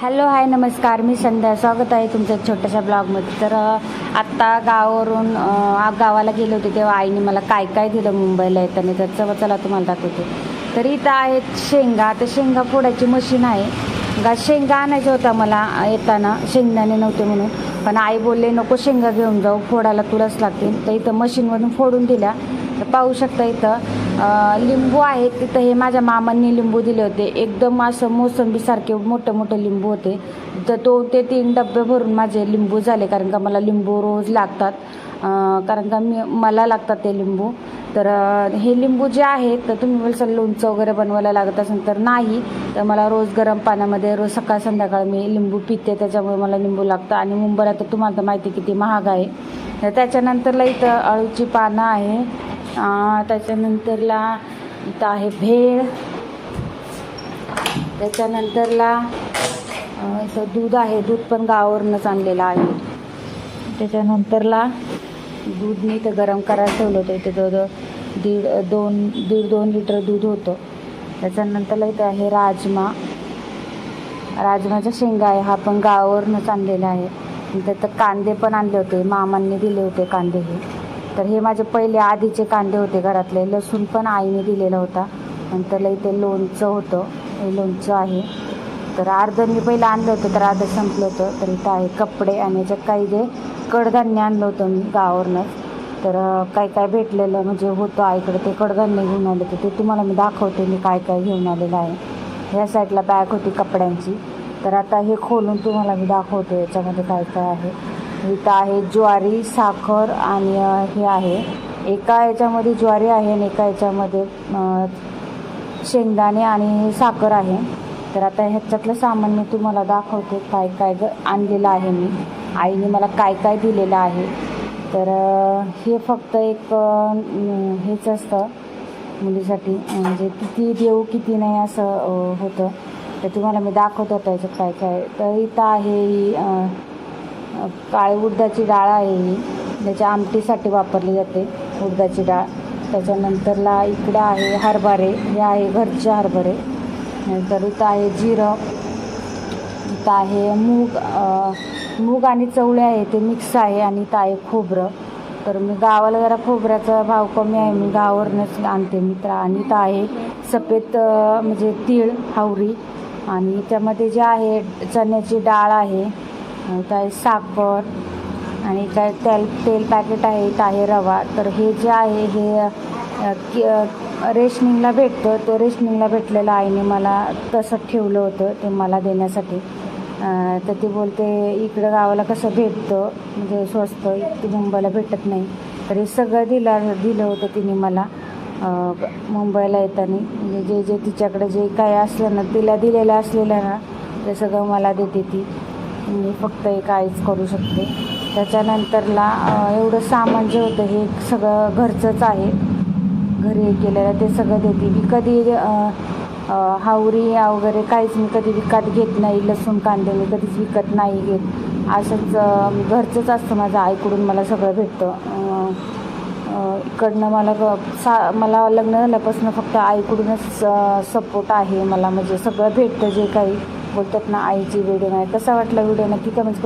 Hello hi नमस्कार. मी संध्या. स्वागत आहे तुमच्या छोट्याशा ब्लॉगमध्ये. तर आत्ता गावावरून गावाला गेले होते तेव्हा आईने मला काय काय दिलं मुंबईला येताना. तर चला चला तुम्हाला दाखवते. तर इथं आहेत शेंगा. तर शेंगा फोडायची मशीन आहे. गा शेंगा आणायच्या होत्या मला येताना. शेंगदाणे नव्हते म्हणून. पण आई बोलले नको शेंगा घेऊन जाऊ. फोडायला तुलाच लागतील. तर इथं मशीनमधून फोडून दिल्या. तर पाहू शकता इथं लिंबू आहेत तिथं. हे माझ्या मामांनी लिंबू दिले होते. एकदम असं मोसंबीसारखे मोठे मोठे लिंबू होते. तर तो ते तीन डबे भरून माझे लिंबू झाले कारण का मला लिंबू रोज लागतात. कारण का मी मला लागतात ते लिंबू. तर हे लिंबू जे आहेत तर तुम्ही बोलसाल लोणचं वगैरे बनवायला लागत असेल तर नाही. तर मला रोज गरम पाण्यामध्ये रोज सकाळ संध्याकाळ मी लिंबू पिते त्याच्यामुळे मला लिंबू लागतं. आणि मुंबईला तर तुम्हाला तर माहिती किती महाग आहे. तर त्याच्यानंतरला इथं अळूची पानं आहे. त्याच्यानंतरला इथं आहे भेळ. त्याच्यानंतरला इथं दूध आहे. दूध पण गावावरूनच आणलेलं आहे. त्याच्यानंतरला दूध मी इथं गरम करायला ठेवलं होतं. इथे जवळजवळ दीड दोन दीड दोन लिटर दूध होतं. त्याच्यानंतरला इथं आहे राजमा. राजमाच्या शेंगा आहे. हा पण गावावरूनच आणलेला आहे. त्यात तर कांदे पण आणले होते. मामांनी दिले होते कांदे हे. तर हे माझे पहिले आधीचे कांदे होते घरातले. लसूण पण आईने दिलेला होता. नंतरला इथे लोणचं होतं. हे लोणचं आहे. तर अर्ध मी पहिलं आणलं होतं तर अर्ध संपलं होतं. तर इथं आहे कपडे आणि याच्यात काही जे कडधान्य आणलं होतं मी गावावरूनच. तर काय काय भेटलेलं म्हणजे होतं आईकडे ते कडधान्य घेऊन आले तर ते तुम्हाला मी दाखवते मी काय काय घेऊन आलेलं आहे. ह्या साईडला बॅग होती कपड्यांची. तर आता हे खोलून तुम्हाला मी दाखवते याच्यामध्ये काय काय आहे. इथं आहे ज्वारी साखर आणि हे आहे. एका याच्यामध्ये ज्वारी आहे आणि एका याच्यामध्ये शेंगदाणे आणि साखर आहे. तर आता ह्याच्यातलं सामान मी तुम्हाला दाखवते काय काय ग आणलेलं आहे मी. आईने मला काय काय दिलेलं आहे. तर हे फक्त एक हेच असतं मुलीसाठी. म्हणजे किती देऊ किती नाही असं होतं. तर तुम्हाला मी दाखवत होतं याच्यात काय काय. तर इथं आहे ही काळी उडदाची डाळ आहे ही. त्याच्या आमटीसाठी वापरली जाते उडदाची डाळ. त्याच्यानंतरला इकडं आहे हरभरे. हे आहे घरचे हरभरे. नंतर इथं आहे जिरं. इथं आहे मूग मूग आणि चवळे आहे. ते मिक्स आहे आणि इथं आहे खोबरं. तर मी गावाला जरा खोबऱ्याचा भाव कमी आहे. मी गावावरूनच आणते मी तर आणि इथं आहे सफेद म्हणजे तीळ हावरी. आणि त्यामध्ये जे आहे चण्याची डाळ आहे. काय साखर आणि काय तेल तेल पॅकेट आहे इथं आहे रवा. तर हे जे आहे हे कि रेशनिंगला भेटतं. ते रेशनिंगला भेटलेलं आईने मला तसं ठेवलं होतं ते मला देण्यासाठी. तर ती बोलते इकडं गावाला कसं भेटतं? म्हणजे स्वस्त इथे मुंबईला भेटत नाही. तर हे सगळं दिलं दिलं होतं तिने मला मुंबईला येताना. म्हणजे जे जे तिच्याकडे जे काय असलं ना तिला दिलेलं असलेलं ना ते सगळं मला देते ती. मी फक्त एक आईच करू शकते. त्याच्यानंतरला एवढं सामान जे होतं हे सगळं घरचंच आहे. घरी केलेलं ते सगळं देते. मी कधी हावरी वगैरे काहीच मी कधी विकत घेत नाही. लसूण कांदे मी कधीच विकत नाही घेत. असंच घरचंच असतं माझं. आईकडून मला सगळं भेटतं. इकडनं मला ग- सा मला लग्न झाल्यापासून फक्त आईकडूनच सपोर्ट आहे मला. म्हणजे सगळं भेटतं जे काही. बोलतात ना आईची व्हिडिओ नाही. कसा वाटला व्हिडिओ नक्की कमेंट्स